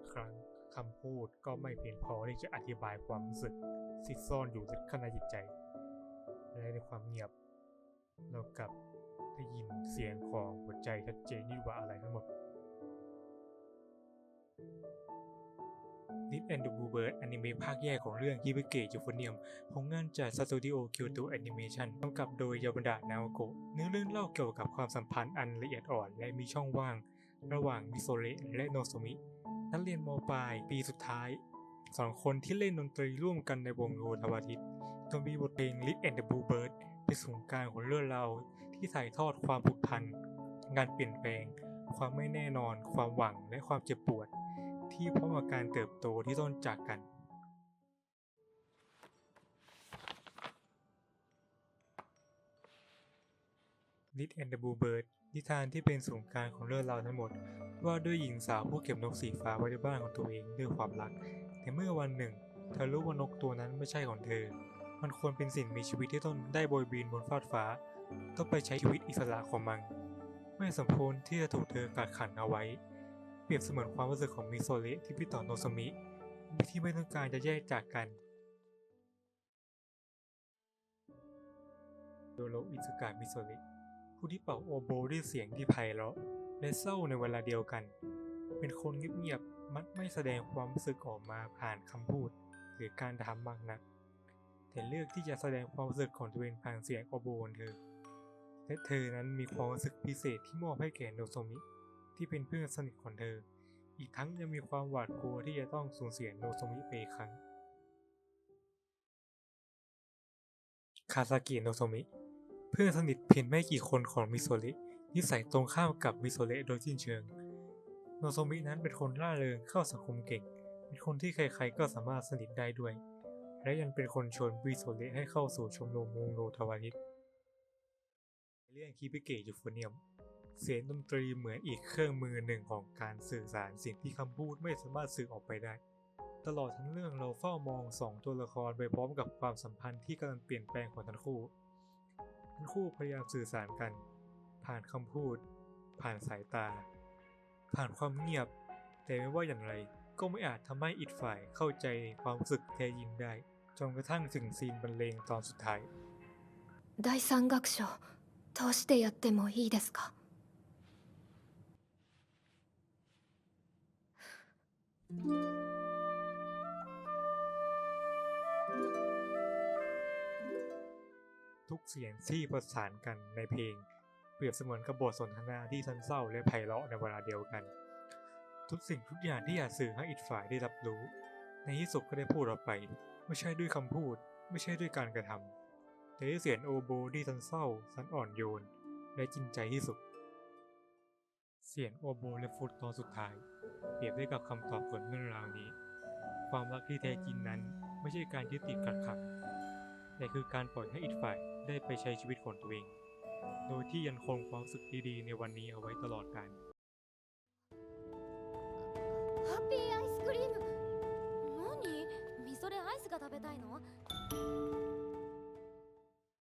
างครั้งคำพูดก็ไม่เพียงพอที่จะอธิบายความรู้สึกที่ซ่อนอยู่ข้างในจิตใจ และในความเงียบ เรากลับได้ยินเสียงของหัวใจชัดเจนยิ่ว่าอะไรทั้งหมด Nip and the Bluebird อนิเมะภาคแยกของเรื่องฮิเบเกะยูโฟเนียมผลงานจากสตูดิโอเกียวโตแอนิเมชันกำกับโดยยาบันดะนาโอโกะเนื้อเรื่องเล่าเกี่ยวกับความสัมพันธ์อันละเอียดอ่อนและมีช่องว่าง ระหว่างมิโซเระและโนโซมิ นักเรียนมปลายปีสุดท้ายสองคนที่เล่นดนตรีร่วมกันในวงโยธวาทิตจนมีบทเพลง Lit and the Bluebird เป็นศูนย์กลางของเรื่องราวที่ถ่ายทอดความผูกพันการเปลี่ยนแปลง ความไม่แน่นอน ความหวังและความเจ็บปวด ที่พร้อมกับการเติบโตที่ต้องจากกัน Lit and the Bluebird นิทานที่เป็นศูนย์กลางของเรื่องราวทั้งหมด ว่าด้วยหญิงสาวผู้เก็บนกสีฟ้าไว้ในบ้านของตัวเองด้วยความรัก แต่เมื่อวันหนึ่ง เธอรู้ว่านกตัวนั้นไม่ใช่ของเธอ มันควรเป็นสิ่งมีชีวิตที่ต้องได้โบยบินบนฟากฟ้า ต้องไปใช้ชีวิตอิสระของมัน ไม่สมควรที่จะถูกเธอกักขังเอาไว้ เปรียบเสมือนความรู้สึกของมิโซเระที่พี่ต่อโนซมิที่ไม่ต้องการจะแยกจากกันโดโรอิซึกะมิโซเระ ผู้ที่เป่าโอโบด้วยเสียงที่ไพเราะและเศร้าในเวลาเดียวกัน เป็นคนเงียบๆ มักไม่แสดงความรู้สึกออกมาผ่านคำพูด หรือการทำมากนัก แต่เลือกที่จะแสดงความรู้สึกของตัวเองผ่านเสียงโอโบของเธอ และเธอนั้นมีความรู้สึกพิเศษที่มอบให้แก่โนโซมิ ที่เป็นเพื่อนสนิทของเธอ อีกทั้งยังมีความหวาดกลัวที่จะต้องสูญเสียโนโซมิไปอีกครั้ง คาซากิโนโซมิ เพื่อนสนิทเพียงไม่กี่คนของมิโซรินิสัยตรงข้ามกับมิโซเระโดยสิ้นเชิง โนโซมินั้นเป็นคนร่าเริงเข้าสังคมเก่ง เป็นคนที่ใครๆก็สามารถสนิทได้ด้วย และยังเป็นคนชวนมิโซเระให้เข้าสู่ชมรมวงโนทวานิตเรื่องคิปิเกะยูโฟเนียม เสียงดนตรีเหมือนอีกเครื่องมือหนึ่งของการสื่อสารสิ่งที่คำพูดไม่สามารถสื่อออกไปได้ ตลอดทั้งเรื่องเราเฝ้ามองสองตัวละครไปพร้อมกับความสัมพันธ์ที่กำลังเปลี่ยนแปลงของทั้งคู่ทั้งคู่พยายามสื่อสารกัน ผ่านคำพูด ผ่านสายตา ผ่านความเงียบ แต่ไม่ว่าอย่างไรก็ไม่อาจทำให้อีกฝ่ายเข้าใจความรู้สึกแท้จริงได้ จนกระทั่งถึงซีนบรรเลงตอนสุดท้าย 第三楽章通してやってもいいですか ทุก เสียงที่ประสานกันในเพลง เปรียบเสมือนกับบทสนทนาที่ทั้งเศร้าและไพเราะในเวลาเดียวกัน ทุกสิ่งทุกอย่างที่อยากสื่อให้อีกฝ่ายได้รับรู้ ในที่สุดก็ได้พูดออกไป ไม่ใช่ด้วยคำพูด ไม่ใช่ด้วยการกระทำแต่ด้วยเสียงโอโบที่ทั้งเศร้าทั้งอ่อนโยน และจริงใจที่สุด เสียงโอโบและฟุตตอนสุดท้าย เปรียบได้กับคำตอบผลเรื่องราวนี้ ความรักที่แท้จริงนั้นไม่ใช่การยึดติดกักขัง แต่คือการปล่อยให้อีกฝ่ายได้ไปใช้ชีวิตของตัวเอง โดยที่ยังคงความรู้สึกดีๆในวันนี้เอาไว้ตลอดกาล ハッピーアイスクリーム何みそれアイスが食べたいの